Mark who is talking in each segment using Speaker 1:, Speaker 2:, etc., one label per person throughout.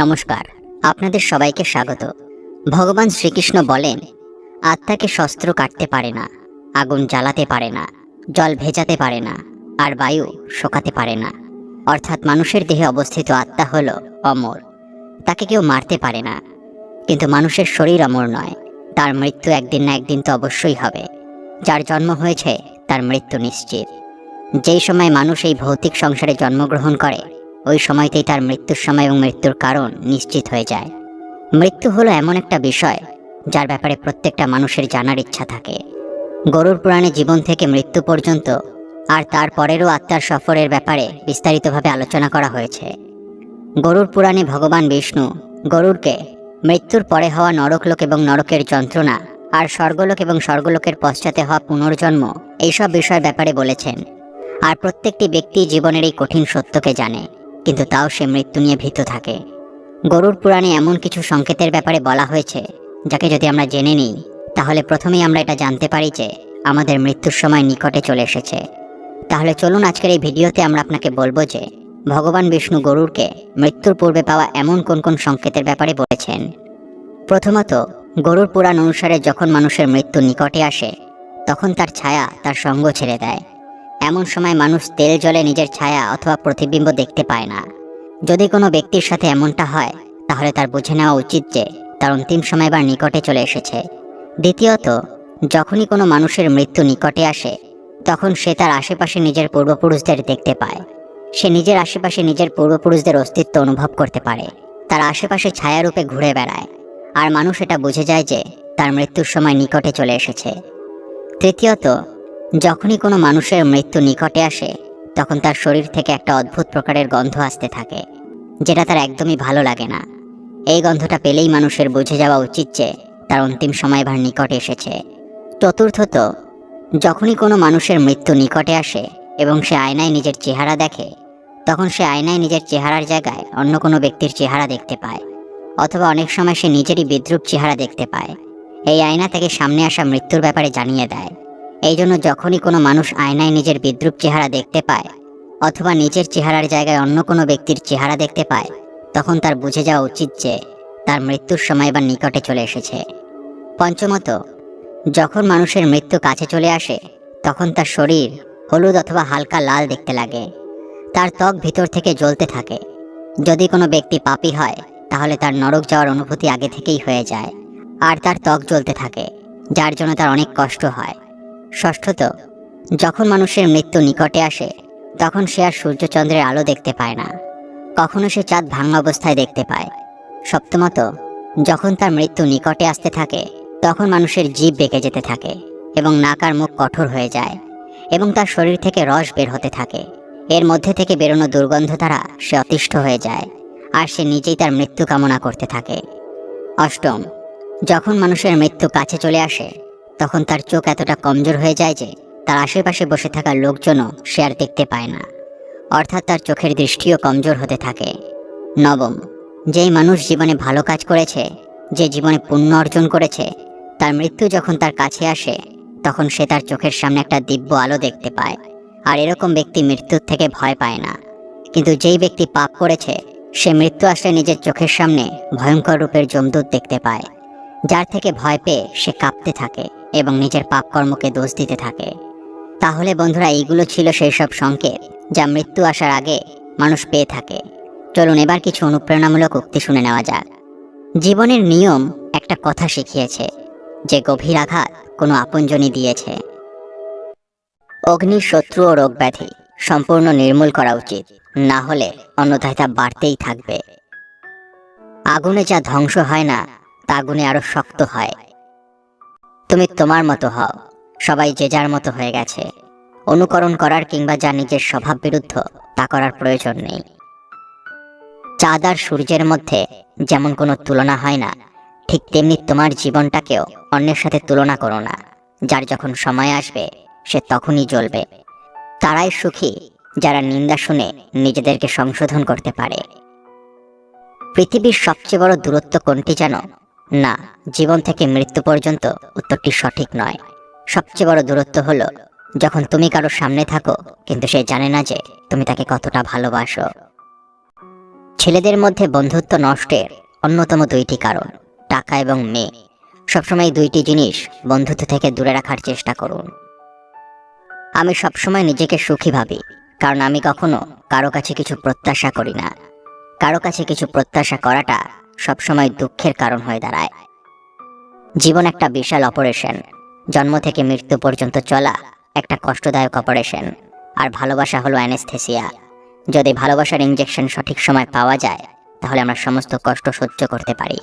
Speaker 1: নমস্কার, আপনাদের সবাইকে স্বাগত। ভগবান শ্রীকৃষ্ণ বলেন, আত্মাকে শস্ত্র কাটতে পারে না, আগুন জ্বালাতে পারে না, জল ভেজাতে পারে না, আর বায়ু শোকাতে পারে না। অর্থাৎ মানুষের দেহে অবস্থিত আত্মা হল অমর, তাকে কেউ মারতে পারে না। কিন্তু মানুষের শরীর অমর নয়, তার মৃত্যু একদিন না একদিন তো অবশ্যই হবে। যার জন্ম হয়েছে, তার মৃত্যু নিশ্চিত। যেই সময় মানুষ এই ভৌতিক সংসারে জন্মগ্রহণ করে ওই সময়তেই তার মৃত্যুর সময় এবং মৃত্যুর কারণ নিশ্চিত হয়ে যায়। মৃত্যু হলো এমন একটা বিষয়, যার ব্যাপারে প্রত্যেকটা মানুষের জানার ইচ্ছা থাকে। গরুর পুরাণে জীবন থেকে মৃত্যু পর্যন্ত আর তার পরেরও আত্মার সফরের ব্যাপারে বিস্তারিতভাবে আলোচনা করা হয়েছে। গরুর পুরাণে ভগবান বিষ্ণু গরুরকে মৃত্যুর পরে হওয়া নরকলোক এবং নরকের যন্ত্রণা আর স্বর্গলোক এবং স্বর্গলোকের পশ্চাতে হওয়া পুনর্জন্ম এইসব বিষয়ের ব্যাপারে বলেছেন। আর প্রত্যেকটি ব্যক্তি জীবনের এই কঠিন সত্যকে জানে। কিন্তু তাও সে মৃত্যু নিয়ে ভীত থাকে। গরুর পুরাণে এমন কিছু সংকেতের ব্যাপারে বলা হয়েছে, যাকে যদি আমরা জেনে নিই, তাহলে প্রথমেই আমরা এটা জানতে পারি যে আমাদের মৃত্যুর সময় নিকটে চলে এসেছে। তাহলে চলুন আজকের এই ভিডিওতে আমরা আপনাকে বলব যে ভগবান বিষ্ণু গরুরকে মৃত্যুর পূর্বে পাওয়া এমন কোন কোন সংকেতের ব্যাপারে বলেছেন। প্রথমত, গরুর পুরাণ অনুসারে যখন মানুষের মৃত্যু নিকটে আসে, তখন তার ছায়া তার সঙ্গ ছেড়ে দেয়। এমন সময় মানুষ তেল জলে নিজের ছায়া অথবা প্রতিবিম্ব দেখতে পায় না। যদি কোনো ব্যক্তির সাথে এমনটা হয়, তাহলে তার বুঝে নেওয়া উচিত যে, তার অন্তিম সময় বা নিকটে চলে এসেছে। দ্বিতীয়ত, যখনই কোনো মানুষের মৃত্যু নিকটে আসে, তখন সে তার আশেপাশে নিজের পূর্বপুরুষদের দেখতে পায়। সে নিজের আশেপাশে নিজের পূর্বপুরুষদের অস্তিত্ব অনুভব করতে পারে। তার আশেপাশে ছায়ারূপে ঘুরে বেড়ায়। আর মানুষ এটা বুঝে যায় যে, তার মৃত্যুর সময় নিকটে চলে এসেছে। তৃতীয়ত যখনই কোনো মানুষের মৃত্যু নিকটে আসে, তখন তার শরীর থেকে একটা অদ্ভুত প্রকারের গন্ধ আসতে থাকে, যেটা তার একদমই ভালো লাগে না। এই গন্ধটা পেলেই মানুষের বুঝে যাওয়া উচিত যে তার অন্তিম সময় ভার নিকটে এসেছে। চতুর্থত, যখনই কোনো মানুষের মৃত্যু নিকটে আসে এবং সে আয়নায় নিজের চেহারা দেখে, তখন সে আয়নায় নিজের চেহারার জায়গায় অন্য কোনো ব্যক্তির চেহারা দেখতে পায়, অথবা অনেক সময় সে নিজেরই বিদ্রুপ চেহারা দেখতে পায়। এই আয়না থেকে সামনে আসা মৃত্যুর ব্যাপারে জানিয়ে দেয়। এই জন্য যখনই কোনো মানুষ আয়নায় নিজের বিদ্রুপ চেহারা দেখতে পায়, অথবা নিজের চেহারার জায়গায় অন্য কোনো ব্যক্তির চেহারা দেখতে পায়, তখন তার বুঝে যাওয়া উচিত যে তার মৃত্যুর সময় এবার নিকটে চলে এসেছে। পঞ্চমত, যখন মানুষের মৃত্যু কাছে চলে আসে, তখন তার শরীর হলুদ অথবা হালকা লাল দেখতে লাগে। তার ত্বক ভিতর থেকে জ্বলতে থাকে। যদি কোনো ব্যক্তি পাপি হয়, তাহলে তার নরক যাওয়ার অনুভূতি আগে থেকেই হয়ে যায়, আর তার ত্বক জ্বলতে থাকে, যার জন্য তার অনেক কষ্ট হয়। ষষ্ঠত যখন মানুষের মৃত্যু নিকটে আসে, তখন সে আর সূর্যচন্দ্রের আলো দেখতে পায় না। কখনো সে চাঁদ ভাঙা অবস্থায় দেখতে পায়। সপ্তমত, যখন তার মৃত্যু নিকটে আসতে থাকে, তখন মানুষের জীব বেঁকে যেতে থাকে এবং নাকার মুখ কঠোর হয়ে যায় এবং তার শরীর থেকে রস বের হতে থাকে। এর মধ্যে থেকে বেরোনো দুর্গন্ধ দ্বারা সে অতিষ্ঠ হয়ে যায় আর সে নিজেই তার মৃত্যু কামনা করতে থাকে। অষ্টম, যখন মানুষের মৃত্যু কাছে চলে আসে তখন তার চোখ এতটা কমজোর হয়ে যায় যে তার আশেপাশে বসে থাকা লোকজনও সে আর দেখতে পায় না। অর্থাৎ তার চোখের দৃষ্টিও কমজোর হতে থাকে। নবম, যেই মানুষ জীবনে ভালো কাজ করেছে, যে জীবনে পুণ্য অর্জন করেছে, তার মৃত্যু যখন তার কাছে আসে, তখন সে তার চোখের সামনে একটা দিব্য আলো দেখতে পায়। আর এরকম ব্যক্তি মৃত্যুর থেকে ভয় পায় না। কিন্তু যেই ব্যক্তি পাপ করেছে, সে মৃত্যু আসলে নিজের চোখের সামনে ভয়ঙ্কর রূপের জমদূত দেখতে পায়। যার থেকে ভয় পেয়ে সে কাঁপতে থাকে। এবং নিজের পাপকর্মকে দোষ দিতে থাকে। তাহলে বন্ধুরা, এইগুলো ছিল সেই সব সংকেত যা মৃত্যু আসার আগে মানুষ পেয়ে থাকে। চলুন এবার কিছু অনুপ্রেরণামূলক উক্তি শুনে নেওয়া যাক। জীবনের নিয়ম একটা কথা শিখিয়েছে, যে গভীর আঘাত কোনো আপনজনই দিয়েছে। অগ্নির শত্রু ও রোগ ব্যাধি সম্পূর্ণ নির্মূল করা উচিত, না হলে অন্যথায় তা বাড়তেই থাকবে। আগুনে যা ধ্বংস হয় না, তা আগুনে আরও শক্ত হয়। তুমি তোমার মতো হও। সবাই যে যার মতো হয়ে গেছে। অনুকরণ করার কিংবা যা নিজের স্বভাব বিরুদ্ধ, তা করার প্রয়োজন নেই। চাঁদ আর সূর্যের মধ্যে যেমন কোনো তুলনা হয় না, ঠিক তেমনি তোমার জীবনটাকেও অন্যের সাথে তুলনা করো না। যার যখন সময় আসবে, সে তখনই জ্বলবে। তারাই সুখী যারা নিন্দা শুনে নিজেদেরকে সংশোধন করতে পারে। পৃথিবীর সবচেয়ে বড় দূরত্ব কোনটি জানো? না, জীবন থেকে মৃত্যু পর্যন্ত উত্তরটি সঠিক নয়। সবচেয়ে বড় দূরত্ব হলো, যখন তুমি কারও সামনে থাকো, কিন্তু সে জানে না যে তুমি তাকে কতটা ভালোবাসো। ছেলেদের মধ্যে বন্ধুত্ব নষ্টের অন্যতম দুইটি কারণ, টাকা এবং মেয়ে। সবসময় দুইটি জিনিস বন্ধুত্ব থেকে দূরে রাখার চেষ্টা করুন। আমি সবসময় নিজেকে সুখী ভাবি, কারণ আমি কখনো কারও কাছে কিছু প্রত্যাশা করি না। কারও কাছে কিছু প্রত্যাশা করাটা সবসময় দুঃখের কারণ হয়ে দাঁড়ায়। জীবন একটা বিশাল অপারেশন জন্ম থেকে মৃত্যু পর্যন্ত চলা একটা কষ্টদায়ক অপারেশন আর ভালোবাসা হলো অ্যানেস্থেসিয়া যদি ভালোবাসার ইঞ্জেকশন সঠিক সময় পাওয়া যায়, তাহলে আমরা সমস্ত কষ্ট সহ্য করতে পারি।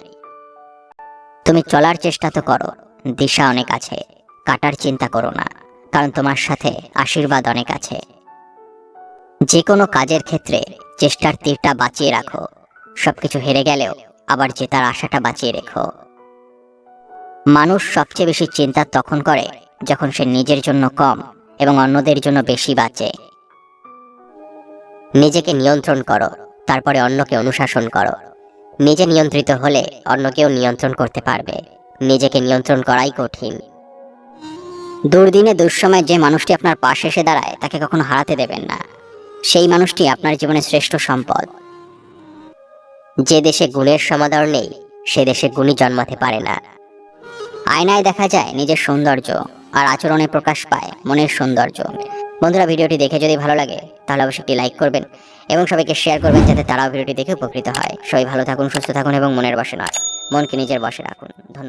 Speaker 1: তুমি চলার চেষ্টা তো করো, দিশা অনেক আছে, কাটার চিন্তা করো না, কারণ তোমার সাথে আশীর্বাদ অনেক আছে। যে কোনো কাজের ক্ষেত্রে চেষ্টার তীরটা বাঁচিয়ে রাখো। সবকিছু হেরে গেলেও আবার জেতার আশাটা বাঁচিয়ে রেখো। মানুষ সবচেয়ে বেশি চিন্তা তখন করে যখন সে নিজের জন্য কম এবং অন্যদের জন্য বেশি বাঁচে। নিজেকে নিয়ন্ত্রণ করো, তারপরে অন্যকে অনুশাসন করো। নিজে নিয়ন্ত্রিত হলে অন্যকেও নিয়ন্ত্রণ করতে পারবে। নিজেকে নিয়ন্ত্রণ করাই কঠিন। দুর্দিনে দুঃসময় যে মানুষটি আপনার পাশে এসে দাঁড়ায়, তাকে কখনো হারাতে দেবেন না। সেই মানুষটি আপনার জীবনে শ্রেষ্ঠ সম্পদ। যে দেশে গুণের সমাদর নেই, সে দেশে গুণী জন্মাতে পারে না। আয়নায় দেখা যায় নিজের সৌন্দর্য আর আচরণে প্রকাশ পায় মনের সৌন্দর্য। বন্ধুরা, ভিডিওটি দেখে যদি ভালো লাগে, তাহলে অবশ্যই একটি লাইক করবেন এবং সবাইকে শেয়ার করবেন যাতে তারাও ভিডিওটি দেখে উপকৃত হয়। সবাই ভালো থাকুন, সুস্থ থাকুন এবং মনের বসে নয়, মনকে নিজের বসে রাখুন। ধন্যবাদ।